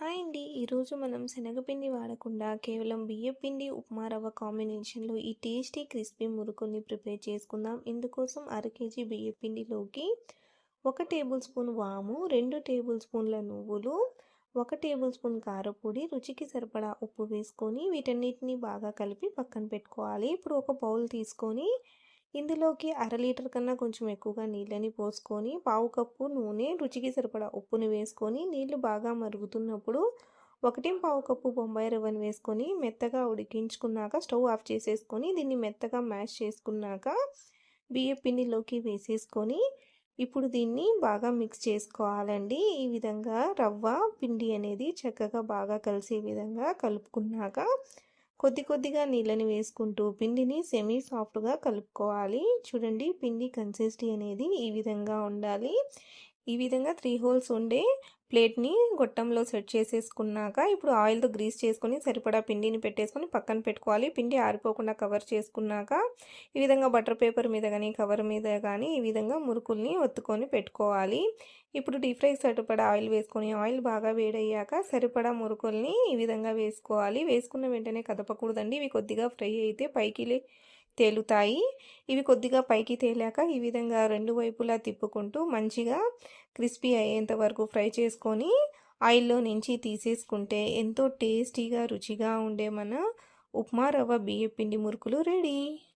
Hi అండి ఈరోజు మనం శనగపిండి వాడకుండా కేవలం బియ్యపిండి ఉప్మా రవ్వ కాంబినేషన్లో ఈ టేస్టీ క్రిస్పీ మురుకుల్ని ప్రిపేర్ చేసుకుందాం. ఇందుకోసం అర కేజీ బియ్యపిండిలోకి ఒక టేబుల్ స్పూన్ వాము రెండు టేబుల్ స్పూన్ల నువ్వులు ఒక టేబుల్ స్పూన్ కారపొడి రుచికి సరిపడా ఉప్పు వేసుకొని వీటన్నిటిని బాగా కలిపి పక్కన పెట్టుకోవాలి. ఇప్పుడు ఒక బౌల్ తీసుకొని ఇందులోకి అర లీటర్ కన్నా కొంచెం ఎక్కువగా నీళ్ళని పోసుకొని పావు కప్పు నూనె రుచికి సరిపడా ఉప్పుని వేసుకొని నీళ్ళు బాగా మరుగుతున్నప్పుడు ఒకటి పావు కప్పు బొంబాయి రవ్వని వేసుకొని మెత్తగా ఉడికించుకున్నాక స్టవ్ ఆఫ్ చేసేసుకొని దీన్ని మెత్తగా మ్యాష్ చేసుకున్నాక బియ్య పిండిలోకి వేసేసుకొని ఇప్పుడు దీన్ని బాగా మిక్స్ చేసుకోవాలండి. ఈ విధంగా రవ్వ పిండి అనేది చక్కగా బాగా కలిసే విధంగా కలుపుకున్నాక కొద్ది కొద్దిగా నీళ్ళని వేసుకుంటూ పిండిని సెమీ సాఫ్ట్గా కలుపుకోవాలి. చూడండి పిండి కన్సిస్టీ అనేది ఈ విధంగా ఉండాలి. ఈ విధంగా త్రీ హోల్స్ ఉండే ప్లేట్ని గొట్టంలో సెట్ చేసేసుకున్నాక ఇప్పుడు ఆయిల్తో గ్రీస్ చేసుకొని సరిపడా పిండిని పెట్టేసుకొని పక్కన పెట్టుకోవాలి. పిండి ఆరిపోకుండా కవర్ చేసుకున్నాక ఈ విధంగా బటర్ పేపర్ మీద కానీ కవర్ మీద కానీ ఈ విధంగా మురుకుల్ని ఒత్తుకొని పెట్టుకోవాలి. ఇప్పుడు డీప్ ఫ్రై సరిపడా ఆయిల్ వేసుకొని ఆయిల్ బాగా వేడయ్యాక సరిపడా మురుకుల్ని ఈ విధంగా వేసుకోవాలి. వేసుకున్న వెంటనే కదపకూడదండి. ఇవి కొద్దిగా ఫ్రై అయితే పైకి తేలుతాయి. ఇవి కొద్దిగా పైకి తేలాక ఈ విధంగా రెండు వైపులా తిప్పుకుంటూ మంచిగా క్రిస్పీ అయ్యేంత వరకు ఫ్రై చేసుకొని ఆయిల్లో నుంచి తీసేసుకుంటే ఎంతో టేస్టీగా రుచిగా ఉండే మన ఉప్మా రవ్వ బియ్య పిండి మురుకులు రెడీ.